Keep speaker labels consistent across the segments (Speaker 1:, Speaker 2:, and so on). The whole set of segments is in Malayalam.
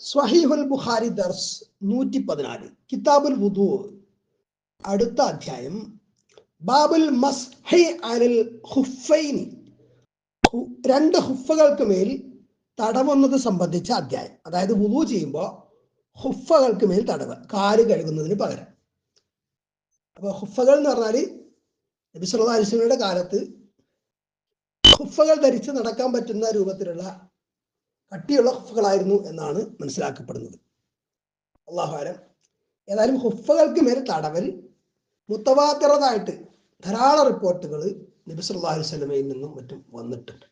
Speaker 1: സ്വഹീഹുൽ ബുഖാരി ദർസ് നൂറ്റി പതിനാല് കിതാബുൽ വുദു. അടുത്ത അധ്യായം. ബാബുൽ മസ്ഹി ഹുഫൈനി. രണ്ട് ഹുഫകൾക്ക് മേൽ തടവുന്നത് സംബന്ധിച്ച അധ്യായം. അതായത് വുദു ചെയ്യുമ്പോൾ ഹുഫകൾക്ക് മേൽ തടവ് കാൽ കഴുകുന്നതിന് പകരം. അപ്പൊ ഹുഫകൾ എന്ന് പറഞ്ഞാൽ നബി വസല്ലമയുടെ കാലത്ത് ഹുഫകൾ ധരിച്ച് നടക്കാൻ പറ്റുന്ന രൂപത്തിലുള്ള കട്ടിയുള്ള ഹുഫകളായിരുന്നു എന്നാണ് മനസ്സിലാക്കപ്പെടുന്നത്. അള്ളാഹുഹാരം ഏതായാലും ഹുഫകൾക്ക് മേൽ തടവൽ മുത്തവാത്തിറതായിട്ട് ധാരാളം റിപ്പോർട്ടുകൾ നബി അലൈഹി വസല്ലമയിൽ നിന്നും മറ്റും വന്നിട്ടുണ്ട്.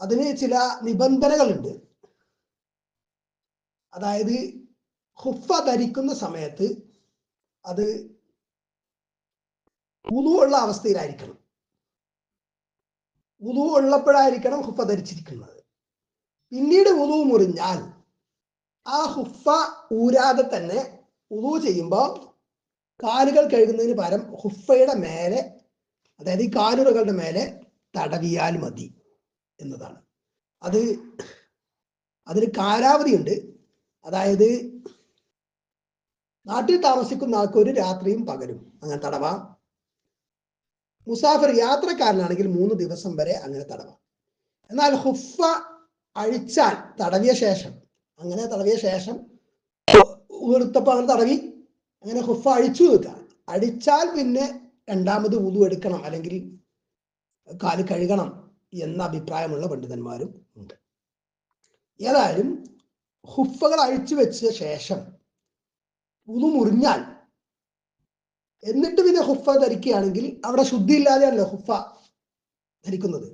Speaker 1: അതിന് ചില നിബന്ധനകളുണ്ട്. അതായത് ഹുഫ ധരിക്കുന്ന സമയത്ത് അത് ഉളു ഉള്ള അവസ്ഥയിലായിരിക്കണം. ഉളു ഉള്ളപ്പോഴായിരിക്കണം ഹുഫ ധരിച്ചിരിക്കുന്നത്. പിന്നീട് ഉളു മുറിഞ്ഞാൽ ആ ഹുഫ ഊരാതെ തന്നെ ഉളു ചെയ്യുമ്പോൾ കാലുകൾ കഴുകുന്നതിന് പകരം ഹുഫയുടെ മേലെ അതായത് ഈ കാലുകളുടെ മേലെ തടവിയാൽ മതി എന്നതാണ്. അത് അതിന് കാലാവധിയുണ്ട്. അതായത് നാട്ടിൽ താമസിക്കുന്ന ആൾക്ക് ഒരു രാത്രിയും പകലും. അങ്ങനെ തടവാം. മുസാഫിർ യാത്രക്കാരനാണെങ്കിൽ മൂന്ന് ദിവസം വരെ അങ്ങനെ തടവാം. എന്നാൽ ഹുഫ അഴിച്ചാൽ തടവിയ ശേഷം അങ്ങനെ തടവിയ ശേഷം ഉയർത്തപ്പോൾ അങ്ങനെ തടവി അങ്ങനെ ഹുഫ അഴിച്ചു വെക്കുക അടിച്ചാൽ പിന്നെ രണ്ടാമത് ഉതു എടുക്കണം അല്ലെങ്കിൽ കാൽ കഴുകണം എന്ന അഭിപ്രായമുള്ള പണ്ഡിതന്മാരും ഉണ്ട്. ഏതായാലും ഹുഫകൾ അഴിച്ചു വെച്ച ശേഷം ഉതു മുറിഞ്ഞാൽ എന്നിട്ട് പിന്നെ ഹുഫ ധരിക്കുകയാണെങ്കിൽ അവിടെ ശുദ്ധി ഇല്ലാതെയാണല്ലോ ഹുഫ ധരിക്കുന്നത്.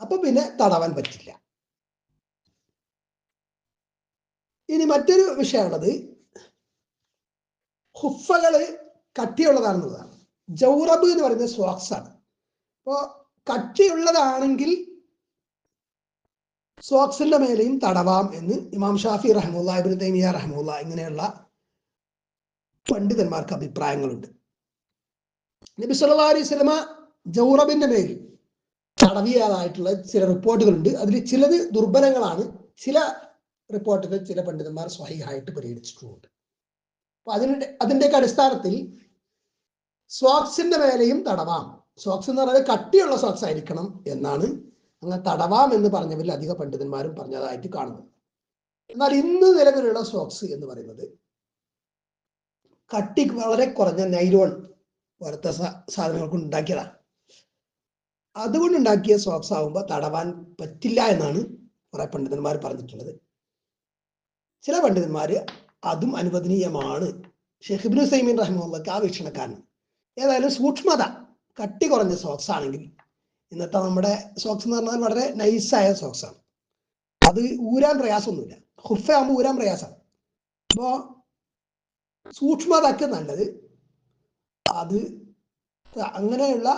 Speaker 1: അപ്പൊ പിന്നെ തടവാൻ പറ്റില്ല. ഇനി മറ്റൊരു വിഷയമാണത്. ഹുഫകൾ കട്ടിയുള്ളതാണെന്നുള്ളതാണ്. ജൗറബ് എന്ന് പറയുന്നത് സോക്സ് ആണ്. അപ്പോ കട്ടിയുള്ളതാണെങ്കിൽ സോക്സിന്റെ മേലെയും തടവാം എന്ന് ഇമാം ഷാഫി റഹമുല്ല ഇബിൻ തൈമിയ റഹമുല്ല ഇങ്ങനെയുള്ള പണ്ഡിതന്മാർക്ക് അഭിപ്രായങ്ങളുണ്ട്. നബി സല്ലാ അലൈഹി സ്വലമ ജൗറബിന്റെ മേൽ തടവിയാതായിട്ടുള്ള ചില റിപ്പോർട്ടുകളുണ്ട്. അതിൽ ചിലത് ദുർബലങ്ങളാണ്. ചില റിപ്പോർട്ടുകൾ ചില പണ്ഡിതന്മാർ സ്വഹിഹായിട്ട് പരിഗണിച്ചിട്ടുമുണ്ട് അപ്പൊ അതിന്റെ അതിന്റെയൊക്കെ അടിസ്ഥാനത്തിൽ സ്വാക്സിന്റെ മേലെയും തടവാം. സോക്സ് എന്ന് പറയുന്നത് കട്ടിയുള്ള സോക്സ് ആയിരിക്കണം എന്നാണ് അങ്ങനെ തടവാം എന്ന് പറഞ്ഞവരിൽ അധിക പണ്ഡിതന്മാരും പറഞ്ഞതായിട്ട് കാണുന്നത് എന്നാൽ ഇന്ന് നിലവിലുള്ള സോക്സ് എന്ന് പറയുന്നത് കട്ടി വളരെ കുറഞ്ഞ നൈലോൺ സ- സാധനങ്ങൾ കൊണ്ട് ഉണ്ടാക്കിയതാണ് അതുകൊണ്ട് ഉണ്ടാക്കിയ സോക്സ് ആകുമ്പോൾ തടവാൻ പറ്റില്ല എന്നാണ് കുറെ പണ്ഡിതന്മാർ പറഞ്ഞിട്ടുള്ളത്. ചില പണ്ഡിതന്മാർ അതും അനുവദനീയമാണ്. ഷെയ്ഖ് ഇബ്നു സൈമീൻ റഹ്മുള്ളക്ക് ആ വീക്ഷണക്കാരൻ. ഏതായാലും സൂക്ഷ്മത കട്ടി കുറഞ്ഞ സോക്സ് ആണെങ്കിൽ ഇന്നത്തെ നമ്മുടെ സോക്സ് എന്ന് പറഞ്ഞാൽ വളരെ നൈസായ ആണ്. അത് ഊരാൻ പ്രയാസമൊന്നുമില്ല. ഹുഫ ആകുമ്പോൾ ഊരാൻ പ്രയാസമാണ്. അപ്പോ സൂക്ഷ്മതക്ക് നല്ലത് അത് അങ്ങനെയുള്ള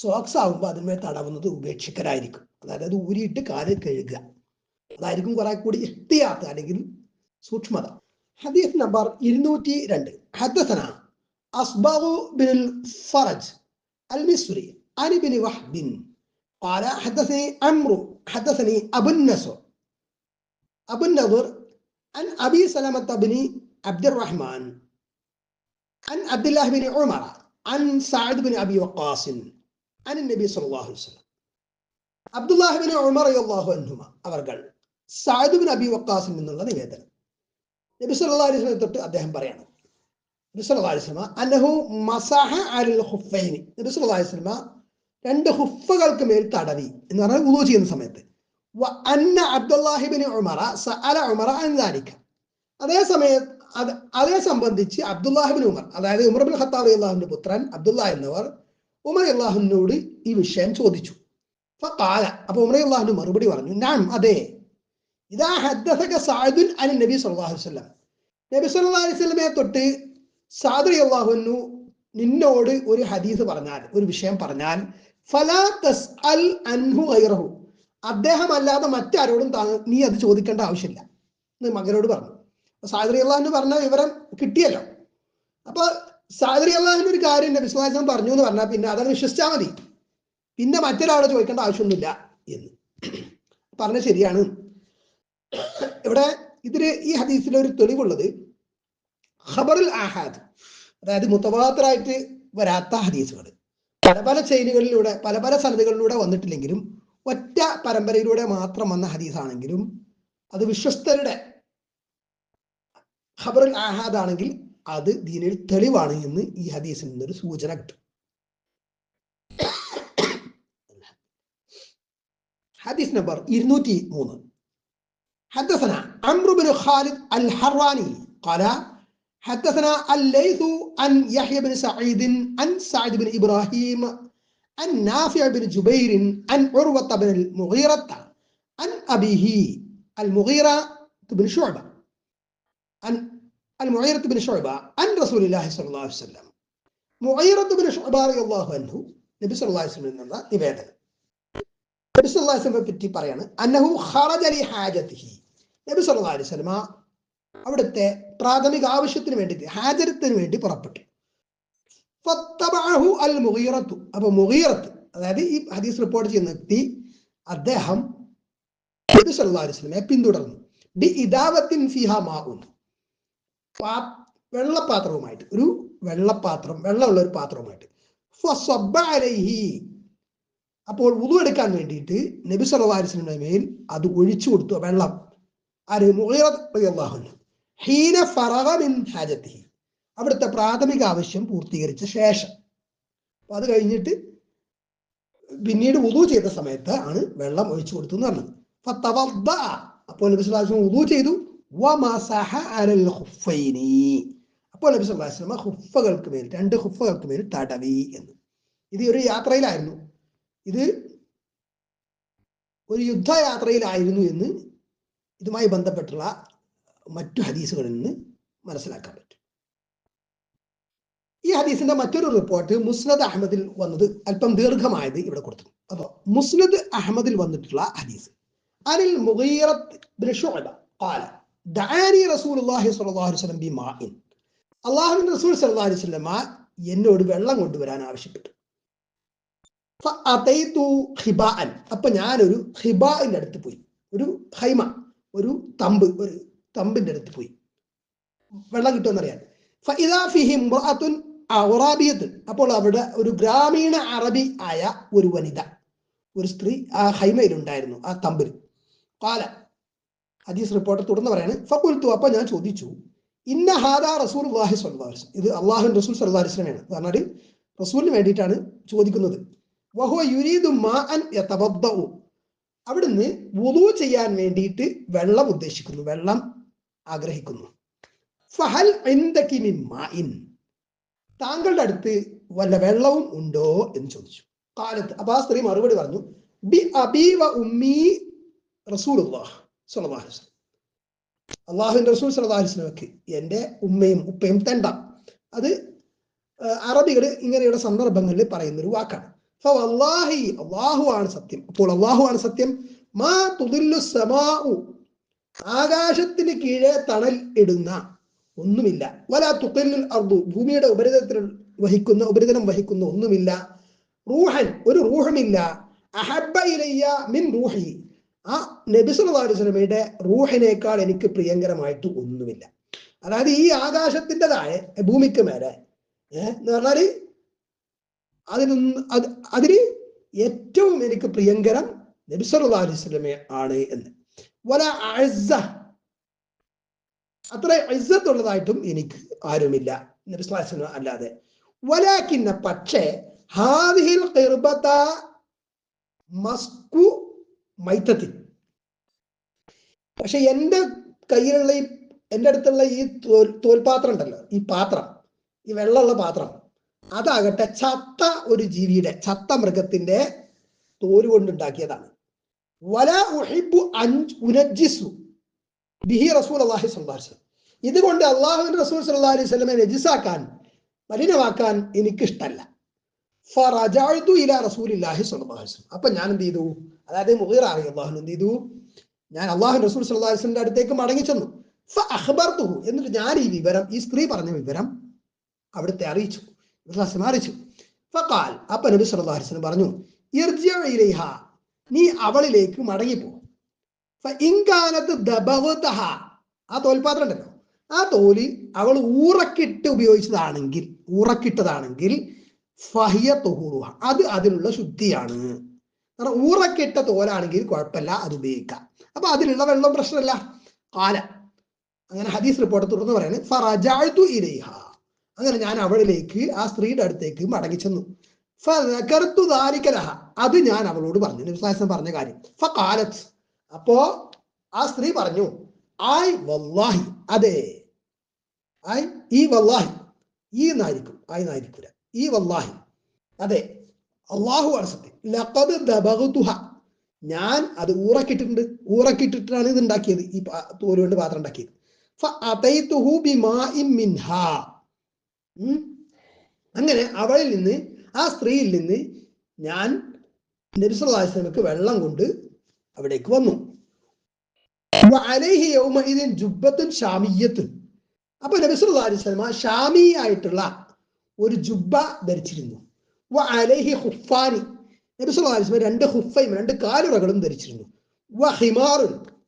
Speaker 1: സോക്സ് ആകുമ്പോൾ അതിന്മേൽ തടവുന്നത് ഉപേക്ഷിക്കലായിരിക്കും അതായത് അത് ഊരിയിട്ട് കാല് കഴുകുക അതായിരിക്കും കുറെ കൂടി എത്തിയാത്ത അല്ലെങ്കിൽ സൂക്ഷ്മത ഹദീസ് നമ്പർ ഇരുന്നൂറ്റി രണ്ട് ഹദസന അസ്ബാഹു ബിൻ ഫറജ് المصري عن ابن وهب قال حدثني عمرو حدثني ابو النصر ابو النضر عن ابي سلمه بن عبد الرحمن عن عبد الله بن عمر عن سعد بن ابي وقاص عن النبي صلى الله عليه وسلم عبد الله بن عمر رضي الله عنهما അവർകൾ സഅദ് ബിൻ അബി വക്കാസിൽ നിന്നുള്ള നിവേദനം നബി സല്ലല്ലാഹു അലൈഹി വസല്ലം തൊട്ട് അദ്ദേഹം പറയാണ് നബി സല്ലല്ലാഹു അലൈഹി വസല്ലം അന്നഹു മസഹ അലൽ ഖുഫൈനി നബി സല്ലല്ലാഹു അലൈഹി വസല്ലം രണ്ട് ഹുഫകൾക്ക് മേൽ തടവി എന്ന് പറഞ്ഞാൽ വുളു ചെയ്യുന്ന സമയത്ത് വ അന്ന അബ്ദുല്ലാഹിബിൻ ഉമറ സഅല ഉമറ അൻ ദാലിക അതേ സമയത്ത് അത് അതേ സംബന്ധിച്ച് അബ്ദുല്ലാഹിബിൻ ഉമർ അതായത് ഉമർ ബിൻ ഖത്താബ് അള്ളാഹുവിന്റെ പുത്രൻ അബ്ദുല്ല എന്നവർ ഉമർ അള്ളാഹുവിനോട് ഈ വിഷയം ചോദിച്ചു. അപ്പൊ ഉമർ അള്ളാഹുവിന് മറുപടി പറഞ്ഞു ഞാൻ അതെ ഇതാ ഹദ്ദസക സഅദുൻ അൻ നബി സല്ലല്ലാഹു അലൈഹി വസല്ലം. നബി സല്ലല്ലാഹു അലൈഹി വസല്ലമയെ തൊട്ട് സാദു അള്ളാഹുനു നിന്നോട് ഒരു ഹദീസ് പറഞ്ഞാൽ ഒരു വിഷയം പറഞ്ഞാൽ ഫലാ തസ്അൽ അൻഹു ഗൈറഹു. അദ്ദേഹം അല്ലാതെ മറ്റാരോടും നീ അത് ചോദിക്കേണ്ട ആവശ്യമില്ല മകനോട് പറഞ്ഞു. അപ്പൊ സാദറി അള്ളാഹുന് പറഞ്ഞ വിവരം കിട്ടിയല്ലോ. അപ്പൊ സാദറി അള്ളാഹുവിന്റെ ഒരു കാര്യം സ്വല്ലല്ലാഹു അലൈഹി പറഞ്ഞു എന്ന് പറഞ്ഞാൽ പിന്നെ അതങ്ങ് വിശ്വസിച്ചാൽ മതി. പിന്നെ മറ്റൊരാളെ ചോദിക്കേണ്ട ആവശ്യമൊന്നുമില്ല എന്ന്. പറഞ്ഞ ശരിയാണ്. ഇവിടെ ഇതിന് ഈ ഹദീസിൽ ഒരു തെളിവുള്ളത് ഖബറുൽ ആഹാദ് അതായത് മുത്തവാത്തരായിട്ട് വരാത്ത ഹദീസുകൾ പല പല ചെയിനുകളിലൂടെ പല പല സനതുകളിലൂടെ വന്നിട്ടില്ലെങ്കിലും ഒറ്റ പരമ്പരയിലൂടെ മാത്രം വന്ന ഹദീസാണെങ്കിലും അത് വിശ്വസ്തരുടെ ഖബറുൽ ആഹാദ് ആണെങ്കിൽ അത് ദീനിൽ തെളിവാണ് എന്ന് ഈ ഹദീസിൽ നിന്നൊരു സൂചന കിട്ടും حديث نمبر ഇരുന്നൂറ്റി മൂന്ന് حدثنا عمرو بن خالد الحراني قال حدثنا الليث عن يحيى بن سعيد عن سعد بن ابراهيم عن نافع بن جبير عن عروة بن المغيرة عن أبيه المغيرة بن شعبة عن അൽ ബിൻ അൻ ബിൻ അൻഹു നബി നിവേദനം. നബി അന്നഹു ഖറജ നബി അലൈഹി അവിടുത്തെ പ്രാഥമിക ആവശ്യത്തിന് വേണ്ടി ഹാജരത്തിന് വേണ്ടി പുറപ്പെട്ടു. അൽ മുഹീറത്തു അപ്പൊ മുഹീറത്ത് അതായത് ഈ ഹദീസ് റിപ്പോർട്ട് ചെയ്യുന്ന വ്യക്തി അദ്ദേഹം നബി അലൈഹി പിന്തുടർന്നു. ബി ഇദാവത്തിൻ ഫിഹ പാ- വെള്ളപാത്രവുമായിട്ട് ഒരു വെള്ളപാത്രം വെള്ളമുള്ള ഒരു പാത്രവുമായിട്ട്. അപ്പോൾ ഉതു എടുക്കാൻ വേണ്ടിയിട്ട് നബി സലവാരിസിന്റെ മേൽ അത് ഒഴിച്ചു കൊടുത്തു വെള്ളം. ആര്? റളിയല്ലാഹു ഹീന ഹാജത്തിഹി. അവിടുത്തെ പ്രാഥമിക ആവശ്യം പൂർത്തീകരിച്ച ശേഷം. അപ്പൊ അത് കഴിഞ്ഞിട്ട് പിന്നീട് ഉതു ചെയ്ത സമയത്ത് ആണ് വെള്ളം ഒഴിച്ചു കൊടുത്തു എന്ന് പറഞ്ഞത്. അപ്പോൾ നബി അലൈഹി ഉതു ചെയ്തു. അപ്പോൾ നബി വസല്ലം ഖുഫകൾക്ക് മേൽ രണ്ട് ഹുഫകൾക്ക് മേൽ തടവി എന്ന്. ഇത് ഒരു യാത്രയിലായിരുന്നു. ഇത് ഒരു യുദ്ധയാത്രയിലായിരുന്നു എന്ന് ഇതുമായി ബന്ധപ്പെട്ടുള്ള മറ്റു ഹദീസുകളിൽ നിന്ന് മനസ്സിലാക്കാൻ പറ്റും. ഈ ഹദീസിന്റെ മറ്റൊരു റിപ്പോർട്ട് മുസ്നദ് അഹമ്മദിൽ വന്നത് അല്പം ദീർഘമായത് ഇവിടെ കൊടുത്തു. അപ്പൊ മുസ്നദ് അഹമ്മദിൽ വന്നിട്ടുള്ള ഹദീസ്. അനിൽ മുഗീറത്ത് ബിൻ ശുഅബ റസൂൽ അള്ളാഹി സ്വല്ലല്ലാഹു അലൈഹി വസല്ലം ബിമാഇൻ അല്ലാഹുവിന്റെ റസൂൽ അലൈഹി വസല്ലമ എന്നോട് വെള്ളം കൊണ്ടുവരാൻ ആവശ്യപ്പെട്ടു. അപ്പൊ ഞാനൊരു ഹിബാന്റെ അടുത്ത് പോയി. ഒരു ഹൈമ ഒരു തമ്പ് ഒരു തമ്പിന്റെ അടുത്ത് പോയി. വെള്ളം കിട്ടുമെന്നറിയാൻ. അറാബിയത്തുൻ അപ്പോൾ അവിടെ ഒരു ഗ്രാമീണ അറബി ആയ ഒരു വനിത ഒരു സ്ത്രീ ആ ഹൈമയിൽ ഉണ്ടായിരുന്നു ആ തമ്പിൽ. ഹദീസ് റിപ്പോർട്ടർ തുടർന്ന് പറയാണ് ഫക്കുൽത്തു അപ്പൊ ഞാൻ ചോദിച്ചു ഇന്ന ഹാദാ റസൂൽ അള്ളാഹി സൊല്ലാസ് ഇത് അള്ളാഹു റസൂൽ വസല്ലമയാണ് പറഞ്ഞാൽ റസൂലിന് വേണ്ടിയിട്ടാണ് ചോദിക്കുന്നത്. മാ അൻ യതബദ്ദഉ അവിടുന്ന് വുളു ചെയ്യാൻ വേണ്ടിയിട്ട് വെള്ളം ഉദ്ദേശിക്കുന്നു വെള്ളം ആഗ്രഹിക്കുന്നു. ഫഹൽ മാഇൻ. താങ്കളുടെ അടുത്ത് വല്ല വെള്ളവും ഉണ്ടോ എന്ന് ചോദിച്ചു. കാലത്ത് അപ്പൊ ആ സ്ത്രീ മറുപടി പറഞ്ഞു ബി അബീ വ ഉമ്മി റസൂലുള്ളാഹ്. വസല്ലം. അള്ളാഹുവിന്റെ റസൂൽ വസല്ലമക്ക് എന്റെ ഉമ്മയും ഉപ്പയും തെണ്ട. അത് അറബികൾ ഇങ്ങനെയുള്ള സന്ദർഭങ്ങളിൽ പറയുന്ന ഒരു വാക്കാണ് അള്ളാഹി അള്ളാഹു ആണ് സത്യം. അപ്പോൾ അള്ളാഹു ആണ് സത്യം. മാ തുദില്ലു സമാഉ ആകാശത്തിന് കീഴെ തണൽ ഇടുന്ന ഒന്നുമില്ല. വല തുക്കല്ലുൽ അർദു ഭൂമിയുടെ ഉപരിതലത്തിൽ വഹിക്കുന്ന ഉപരിതലം വഹിക്കുന്ന ഒന്നുമില്ല. റൂഹൻ ഒരു റൂഹമില്ല. അഹബ്ബ ഇലയ്യ മിൻ റൂഹി. ആ നബി സല്ലല്ലാഹു അലൈഹി വസല്ലമയുടെ റൂഹിനേക്കാൾ എനിക്ക് പ്രിയങ്കരമായിട്ട് ഒന്നുമില്ല. അതായത് ഈ ആകാശത്തിന്റെതായ ഭൂമിക്ക് മേലെ ഏഹ് എന്ന് പറഞ്ഞാൽ അതിനൊന്ന് അത് അതിന് ഏറ്റവും എനിക്ക് പ്രിയങ്കരം നബി സല്ലല്ലാഹു അലൈഹി വസല്ലമ ആണ് എന്ന്. വല അഴ്സ അത്ര ഇസ്സത്തുള്ളതായിട്ടും എനിക്ക് ആരുമില്ല നബി സല്ലല്ലാഹു അല്ലാതെ. വലാക്കിന്ന പക്ഷേ ഹാദിഹിൽ മൈത്തത്തിൽ പക്ഷെ എന്റെ കയ്യിലുള്ള ഈ എന്റെ അടുത്തുള്ള ഈ തോൽ തോൽപാത്രം ഉണ്ടല്ലോ ഈ പാത്രം ഈ വെള്ളമുള്ള പാത്രം അതാകട്ടെ ചത്ത ഒരു ജീവിയുടെ ചത്ത മൃഗത്തിന്റെ തോൽ കൊണ്ടുണ്ടാക്കിയതാണ്. വല ഉഹിബു അഞ്ച് ഉനജിസു ബിഹി റസൂൽ അള്ളാഹി സ്വല്ലാസ് ഇതുകൊണ്ട് അള്ളാഹു റസൂൽ സല്ലാ അലൈഹി സ്വലമെ രജിസാക്കാൻ മലിനമാക്കാൻ എനിക്കിഷ്ടല്ല. റസൂലില്ലാഹി അപ്പൊ ഞാൻ എന്ത് ചെയ്തു? അതായത് മുഹീർ അലി അള്ളാഹു എന്ത് ചെയ്തു? ഞാൻ അള്ളാഹു റസൂൽ വസല്ലമയുടെ അടുത്തേക്ക് മടങ്ങി ചെന്നു. അഹ്ബർത്തുഹു എന്നിട്ട് ഞാൻ ഈ വിവരം ഈ സ്ത്രീ പറഞ്ഞ വിവരം അവിടുത്തെ അറിയിച്ചു. അറിയിച്ചു. ഫഖാൽ അപ്പൊ നബി വസല്ലം പറഞ്ഞു നീ അവളിലേക്ക് മടങ്ങിപ്പോ. ഇൻകാനത്ത് ആ തോൽപാത്രം ഉണ്ടല്ലോ. ആ തോലി അവൾ ഊറക്കിട്ട് ഉപയോഗിച്ചതാണെങ്കിൽ ഊറക്കിട്ടതാണെങ്കിൽ ഫഹിയ തൊഹൂറുഹ. അത് അതിനുള്ള ശുദ്ധിയാണ്. കാരണം ഊറക്കിട്ട തോലാണെങ്കിൽ കുഴപ്പമില്ല അത് ഉപയോഗിക്കാം. അപ്പൊ അതിനുള്ള വെള്ളം പ്രശ്നമല്ല. കാല. അങ്ങനെ ഹദീസ് റിപ്പോർട്ട് തുറന്നു പറയാണ് ഫറജാഴ്തു ഇലൈഹ. അങ്ങനെ ഞാൻ അവളിലേക്ക് ആ സ്ത്രീയുടെ അടുത്തേക്ക് മടങ്ങി ചെന്നു. ഫകർത്തു ദാരിക്കലഹ അത് ഞാൻ അവളോട് പറഞ്ഞു. നബിസ്ലാസം പറഞ്ഞ കാര്യം. ഫകാലത്ത് അപ്പോ ആ സ്ത്രീ പറഞ്ഞു ആയ് വല്ലാഹി. അതെ. ആയ് ഈ വല്ലാഹി. ഈ നായിരിക്കും ആയി എന്നായിരിക്കൂല. ഈ വല്ലാഹി. അതെ അള്ളാഹു ആണ് സത്യം. ലഖദ് ഞാൻ അത് ഊറക്കിട്ടിട്ടുണ്ട്. ഊറക്കിട്ടിട്ടാണ് ഇത് ഉണ്ടാക്കിയത്. ഈ തോൽ കൊണ്ട് പാത്രം ഉണ്ടാക്കിയത്. അങ്ങനെ അവളിൽ നിന്ന് ആ സ്ത്രീയിൽ നിന്ന് ഞാൻ നബിസ്വലാസ്ലമക്ക് വെള്ളം കൊണ്ട് അവിടേക്ക് വന്നു. വഅലൈഹി യൗമഇദിൻ ജുബ്ബത്തുൻ ഷാമിയ്യത്തുൻ. അപ്പൊ നബിസ്വല്ലാ അലൈഹി ഷാമി ആയിട്ടുള്ള ഒരു ജുബ്ബ ധരിച്ചിരുന്നു. അലൈഹി രണ്ട് ഹുഫയും രണ്ട് കാലുറകളും ധരിച്ചിരുന്നു.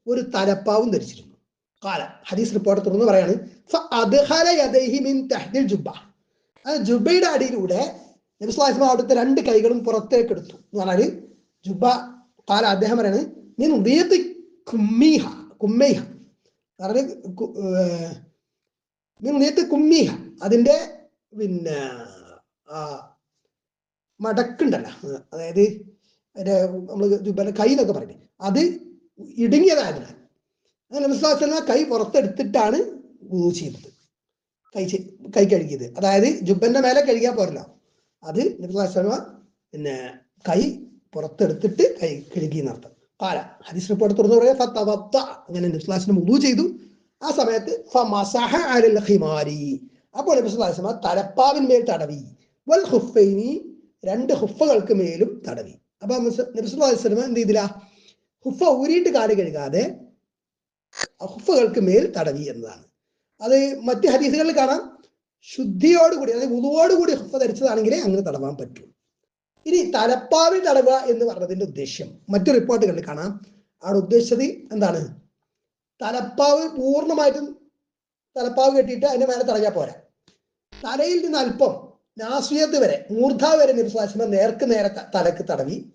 Speaker 1: ഒരു തലപ്പാവും ധരിച്ചിരുന്നു. കാല ഹദീസ് റിപ്പോർട്ട് തുറന്ന് പറയാണ് ജുബ്ബ. ജുബയുടെ അടിയിലൂടെ നബിസ്ലാസ്മ അവിടുത്തെ രണ്ട് കൈകളും പുറത്തേക്ക് എടുത്തു എന്ന് പറഞ്ഞാൽ ജുബ കാല അദ്ദേഹം പറയാണ് കുമ്മീഹ കുമ്മീഹ. അതിന്റെ പിന്നെ മടക്കുണ്ടല്ലോ. അതായത് നമ്മൾ പിന്നെ കൈ എന്നൊക്കെ പറയും അത് ഇടുങ്ങിയതായതിനാൽ അങ്ങനെ നബിസ്ലാസ്മ കൈ പുറത്തെടുത്തിട്ടാണ് വുളു ചെയ്തത് കൈ കൈ കഴുകിയത്. അതായത് ജുബന്റെ മേലെ കഴുകിയാൽ പോരല്ല. അത് നബിസ്വലമ പിന്നെ കൈ പുറത്തെടുത്തിട്ട് കൈ കഴുകി എന്നർത്ഥം കാല ഹദീസ് റിപ്പോർട്ട് തുറന്നു പറയാ അങ്ങനെ നബിസ്വലാസിന് മുതു ചെയ്തു. ആ സമയത്ത് ഫമസഹ അലൽ ഖിമാരി. അപ്പോൾ നബിസ്വലാസ്മ തലപ്പാവിന്മേൽ തടവി. വൽ ഹുഫൈനി രണ്ട് ഹുഫകൾക്ക് മേലും തടവി. അപ്പൊ നബിസ്വലാസ്ലമ എന്ത് ചെയ്തില്ല? ഹുഫ ഊരിയിട്ട് കാൽ കഴുകാതെ ഹുഫകൾക്ക് മേൽ തടവി എന്നതാണ്. അത് മറ്റ് ഹദീസുകളിൽ കാണാം. ശുദ്ധിയോടുകൂടി അതായത് ഉതുവോടുകൂടി ഹുഫ ധരിച്ചതാണെങ്കിലേ അങ്ങനെ തടവാൻ പറ്റൂ. ഇനി തലപ്പാവിൽ തടവുക എന്ന് പറഞ്ഞതിന്റെ ഉദ്ദേശ്യം. മറ്റു റിപ്പോർട്ടുകളിൽ കാണാം. അവിടെ ഉദ്ദേശിച്ചത് എന്താണ്? തലപ്പാവ് പൂർണമായിട്ടും തലപ്പാവ് കെട്ടിയിട്ട് അതിന്റെ മേലെ തടവിയാൽ പോരാ. തലയിൽ നിന്ന് അല്പം നാസ്വിയത്ത് വരെ മൂർധ വരെ നിർശ്വാസം നേർക്ക് നേരെ തലക്ക് തടവി.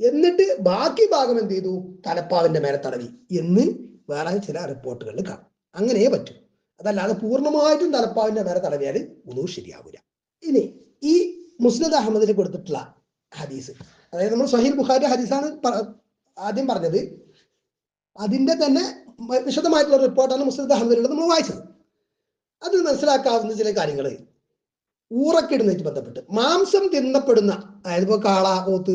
Speaker 1: എന്നിട്ട് ബാക്കി ഭാഗം എന്ത് ചെയ്തു? തലപ്പാവിന്റെ മേലെ തടവി. എന്ന് വേറെ ചില റിപ്പോർട്ടുകളിൽ കാണും. അങ്ങനെ പറ്റും. അതല്ലാതെ പൂർണമായിട്ടും തലപ്പാവിന്റെ മേലെ തടവിയാൽ ഒന്നും ശരിയാവില്ല ഇനി ഈ മുസ്ലിദ് അഹമ്മദിന് കൊടുത്തിട്ടുള്ള ഹദീസ്. അതായത് നമ്മൾ സഹീൽ ബുഖാരി ഹദീസാണ് ആദ്യം പറഞ്ഞത്. അതിന്റെ തന്നെ വിശദമായിട്ടുള്ള റിപ്പോർട്ടാണ് മുസ്ലിദ് അഹമ്മദിലുള്ളത് നമ്മൾ വായിച്ചത്. അത് മനസ്സിലാക്കാവുന്ന ചില കാര്യങ്ങൾ. ഊറക്കിടുന്നതായിട്ട് ബന്ധപ്പെട്ട്. മാംസം തിന്നപ്പെടുന്ന അതായത് ഇപ്പൊ കാള കോത്ത്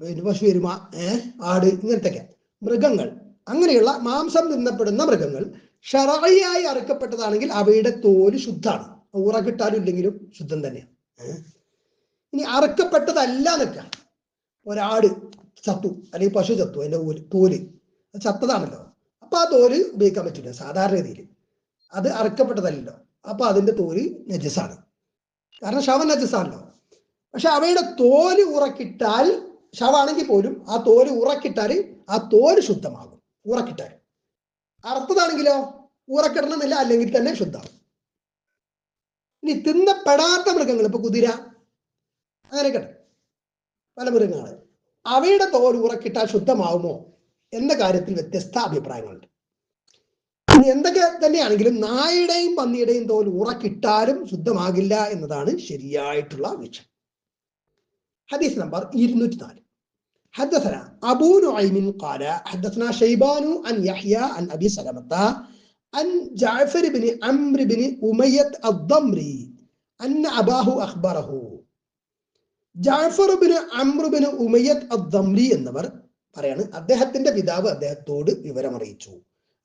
Speaker 1: പിന്നെ പശു എരുമ ആട് ഇങ്ങനത്തെയൊക്കെ മൃഗങ്ങൾ. അങ്ങനെയുള്ള മാംസം തിന്നപ്പെടുന്ന മൃഗങ്ങൾ ഷറായി അറുക്കപ്പെട്ടതാണെങ്കിൽ അവയുടെ തോൽ ശുദ്ധാണ് ഊറ കിട്ടാനും ഇല്ലെങ്കിലും ശുദ്ധം തന്നെയാണ്. ഇനി അറുക്കപ്പെട്ടതല്ല എന്നൊക്കെ. ഒരാട് ചത്തു അല്ലെങ്കിൽ പശു ചത്തു അതിന്റെ തോൽ. ചത്തതാണല്ലോ. അപ്പൊ ആ തോൽ ഉപയോഗിക്കാൻ പറ്റില്ല സാധാരണ രീതിയിൽ. അത് അറക്കപ്പെട്ടതല്ലോ അപ്പൊ അതിന്റെ തോൽ നജസാണ്. കാരണം ശവ നജസാണല്ലോ. പക്ഷെ അവയുടെ തോൽ ഉറക്കിട്ടാൽ ശവാണെങ്കിൽ പോലും ആ തോൽ ഉറക്കിട്ടാൽ ആ തോൽ ശുദ്ധമാകും. ഉറക്കിട്ടാൽ. അറുത്തതാണെങ്കിലോ? ഉറക്കിടണമെന്നില്ല അല്ലെങ്കിൽ തന്നെ ശുദ്ധമാകും. ഇനി തിന്നപ്പെടാത്ത മൃഗങ്ങൾ ഇപ്പൊ കുതിര അങ്ങനെയൊക്കെ പല മൃഗങ്ങൾ അവയുടെ തോൽ ഉറക്കിട്ടാൽ ശുദ്ധമാവുമോ എന്ന കാര്യത്തിൽ വ്യത്യസ്ത അഭിപ്രായങ്ങളുണ്ട്. ഇനി എന്തൊക്കെ തന്നെയാണെങ്കിലും നായയുടെയും പന്നിയുടെയും തോൽ ഉറക്കിട്ടാലും ശുദ്ധമാകില്ല എന്നതാണ് ശരിയായിട്ടുള്ള വീക്ഷണം ഹദീസ് നമ്പർ ഇരുന്നൂറ്റി നാല് حدثنا أبو نعيم قال حدثنا شيبان عن يحيى عن أبي سلمة عن جعفر بن عمرو بن أمية الضمري أن أباه أخبره Jafar bin Amr bin Umayyah Addamri എന്നവർ പറയാണ് അദ്ദേഹത്തിന്റെ പിതാവ് അദ്ദേഹത്തോട് വിവരം അറിയിച്ചു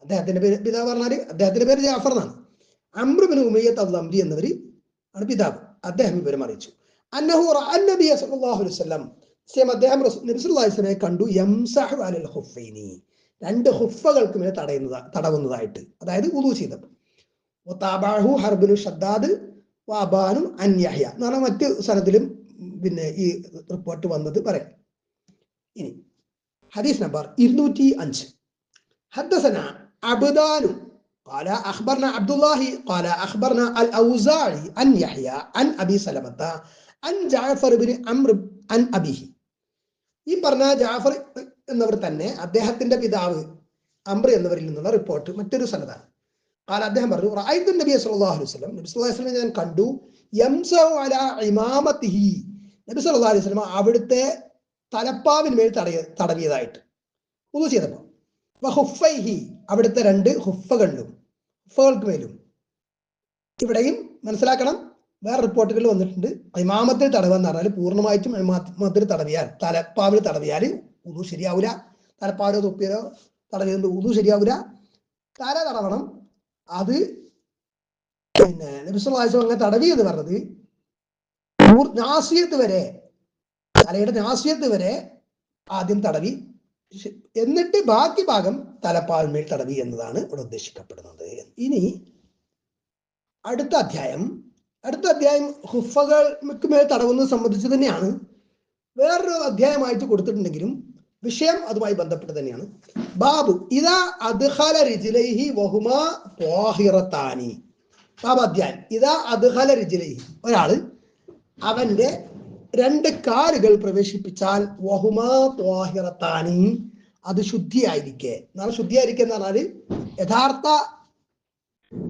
Speaker 1: അദ്ദേഹത്തിന്റെ പേര് പിതാവ് പറഞ്ഞാൽ അദ്ദേഹത്തിന്റെ പേര് ജാഫർ എന്നാണ്. അമ്രുബിന് ഉമയ്യത്ത് അബ്ദംരി എന്നവര് ആണ് പിതാവ്. അദ്ദേഹം വിവരം അറിയിച്ചു. അന്നഹൂർ അന്നബിയ സല്ലാഹു വസ്ലം സെയിം അദ്ദേഹം നബിസുല്ലാസ്ലമെ കണ്ടു. യംസഹു അലൽ ഹുഫൈനി രണ്ട് ഹുഫകൾക്ക് മേലെ തടയുന്നതാ തടവുന്നതായിട്ട്. അതായത് ഉദു ചെയ്തപ്പോൾ ഒത്താബാഹു ഹർബിനു ഷദ്ദാദ് വാബാനും അന്യഹ്യ എന്ന് പറഞ്ഞാൽ മറ്റ് സ്ഥലത്തിലും പിന്നെ ഈ റിപ്പോർട്ട് വന്നത് പറയാം ഇനി ഹദീസ് നമ്പർ ഇരുന്നൂറ്റി അഞ്ച് ഹദ്ദസന عبدان قال أخبرنا عبد الله قال أخبرنا الأوزاعي عن يحيى عن أبي سلمة عن جعفر بن عمرو عن أبيه ഈ പറഞ്ഞ ജാഫർ എന്നവർ തന്നെ അദ്ദേഹത്തിന്റെ പിതാവ് അംബ്ര എന്നവരിൽ നിന്നുള്ള റിപ്പോർട്ട് മറ്റൊരു സ്ഥലത്താണ് കാല അദ്ദേഹം പറഞ്ഞു റായിത്തു നബി സല്ലല്ലാഹു അലൈഹി വസല്ലം നബി സല്ലല്ലാഹു അലൈഹി വസല്ലം ഞാൻ കണ്ടു യംസഉ അലാ ഇമാമത്തിഹി നബി സല്ലല്ലാഹു അലൈഹി വസല്ലം അവിടുത്തെ തലപ്പാവിന്മേൽ തടയ തടവിയതായിട്ട് ഉദു ചെയ്തപ്പോൾ വഹുഫൈഹി അവിടുത്തെ രണ്ട് ഹുഫകളിലും ഹുഫകൾക്ക് മേലും ഇവിടെയും മനസ്സിലാക്കണം വേറെ റിപ്പോർട്ടുകൾ വന്നിട്ടുണ്ട്. ഇമാമത്തിൽ തടവെന്ന് പറഞ്ഞാൽ പൂർണമായിട്ടും ഇമാമത്തിൽ തടവിയാൽ തലപ്പാവിൽ തടവിയാൽ ഉദു ശരിയാവില്ല തലപ്പാവിലോ തൊപ്പിയിലോ തടവിയതുകൊണ്ട് ഉദു ശരിയാവില്ല തല തടവണം. അത് പിന്നെ നബിസ്വലാസം അങ്ങനെ തടവി എന്ന് പറഞ്ഞത് നാസിയത്ത് വരെ തലയുടെ നാസിയത്ത് വരെ ആദ്യം തടവി. എന്നിട്ട് ബാക്കി ഭാഗം തലപ്പാൽമേൽ തടവി എന്നതാണ് ഇവിടെ ഉദ്ദേശിക്കപ്പെടുന്നത്. ഇനി അടുത്ത അധ്യായം. അടുത്ത അധ്യായം ഹുഫകൾക്ക് മേൽ തടവുന്നത് സംബന്ധിച്ച് തന്നെയാണ്. വേറൊരു അധ്യായമായിട്ട് കൊടുത്തിട്ടുണ്ടെങ്കിലും വിഷയം അതുമായി ബന്ധപ്പെട്ട് തന്നെയാണ്. ബാബു ഇതാ അദ്ഹല റിജിലൈഹി വഹുമാ ത്വാഹിറത്താനി. ബാബു അധ്യായം. ഇതാ അദ്ഹല റിജിലൈഹി. ഒരാൾ അവന്റെ രണ്ട് കാലുകൾ പ്രവേശിപ്പിച്ചാൽ വഹുമാഹിറത്താനി അത് ശുദ്ധിയായിരിക്കെ. എന്നാൽ ശുദ്ധിയായിരിക്കെ എന്ന് പറഞ്ഞാൽ യഥാർത്ഥ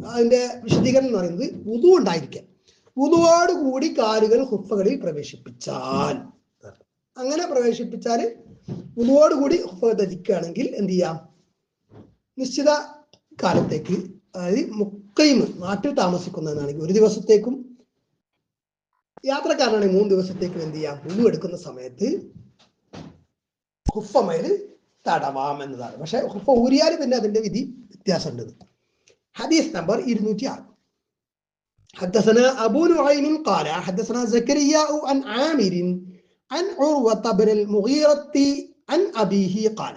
Speaker 1: അതിന്റെ വിശദീകരണം എന്ന് പറയുന്നത് ഉതു ഉണ്ടായിരിക്കെ. ഉതുവോട് കൂടി കാലുകൾ ഹുഫകളിൽ പ്രവേശിപ്പിച്ചാൽ. അങ്ങനെ പ്രവേശിപ്പിച്ചാൽ ഉതുവോട് കൂടി ഹുഫ ധരിക്കുകയാണെങ്കിൽ എന്ത് ചെയ്യാം? നിശ്ചിത കാലത്തേക്ക് അതായത് മുക്കൈമ് നാട്ടിൽ താമസിക്കുന്നതാണെങ്കിൽ ഒരു ദിവസത്തേക്കും യാത്രക്കാരനാണെങ്കിൽ മൂന്ന് ദിവസത്തേക്കും എന്ത് ചെയ്യാം ഉതു എടുക്കുന്ന സമയത്ത് ഹുഫമേൽ തടവാം എന്നതാണ് പക്ഷെ ഹുഫ ഊരിയാൽ പിന്നെ അതിന്റെ വിധി വ്യത്യാസമുണ്ട് حديث نمبر 206 حدثنا أبو نعيم قال حدثنا زكريا عن عامر عن عروة بن المغيرة عن أبيه قال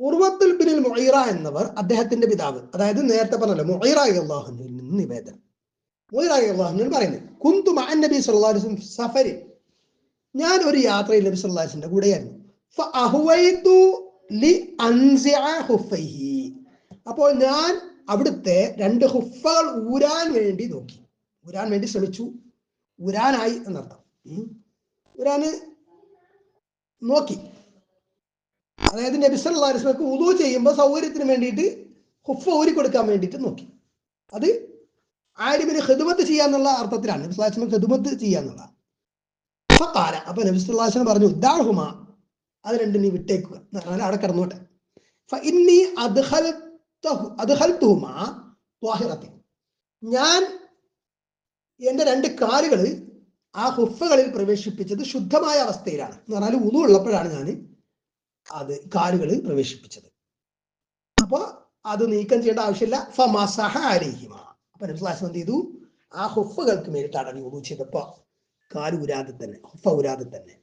Speaker 1: ഉർവത്തുൽ ബിനിൽ മുഈറ എന്നവർ അദ്ദേഹത്തിന്റെ പിതാവ് അതായത് നേരത്തെ പറഞ്ഞല്ലോ മുഈറ അള്ളാഹുവിൽ നിന്ന് നിവേദനം അള്ളാഹുവിൻ പറയുന്നത്. കുന്തു നബി വസല്ലം സഫരി ഞാൻ ഒരു യാത്രയിൽ നബി സല്ലാസിന്റെ കൂടെയായിരുന്നു. അപ്പോൾ ഞാൻ അവിടുത്തെ രണ്ട് ഹുഫകൾ ഊരാൻ വേണ്ടി നോക്കി. ഊരാൻ വേണ്ടി ശ്രമിച്ചു. ഊരാനായി എന്നർത്ഥം. ഊരാന് നോക്കി. അതായത് നബി വസല്ലം ഉദു ചെയ്യുമ്പോൾ സൗകര്യത്തിന് വേണ്ടിയിട്ട് ഹുഫ ഊരി കൊടുക്കാൻ വേണ്ടിയിട്ട് നോക്കി. അത് ആലിമിന് ഹിദുമത്ത് ചെയ്യാന്നുള്ള അർത്ഥത്തിലാണ്. നബിസ്ലാസ്ലം ഹിദുമത്ത് ചെയ്യാന്നുള്ള ഫഖാല. അപ്പൊ നബി സല്ലല്ലാഹു അലൈഹി പറഞ്ഞു ദാഹുമ അത് രണ്ടും നീ വിട്ടേക്കുക. അവിടെ കിടന്നോട്ടെ. ഞാൻ എന്റെ രണ്ട് കാലുകൾ ആ ഹുഫകളിൽ പ്രവേശിപ്പിച്ചത് ശുദ്ധമായ അവസ്ഥയിലാണ്. എന്ന് പറഞ്ഞാൽ ഉതു ഉള്ളപ്പോഴാണ് ഞാൻ അത് കാലുകൾ പ്രവേശിപ്പിച്ചത്. അപ്പോൾ അത് നീക്കം ചെയ്യേണ്ട ആവശ്യമില്ല. ഫമസഹ അലൈഹിമ. അപ്പൊ നബി സ്വല്ലല്ലാഹു അലൈഹി വസല്ലം എന്ത് ചെയ്തു? ആ ഹുഫകൾക്ക് മേൽ തടവി ചെയ്തപ്പോ കാൽ ഉരാതെ തന്നെ ഹുഫ ഉരാതെ തന്നെ.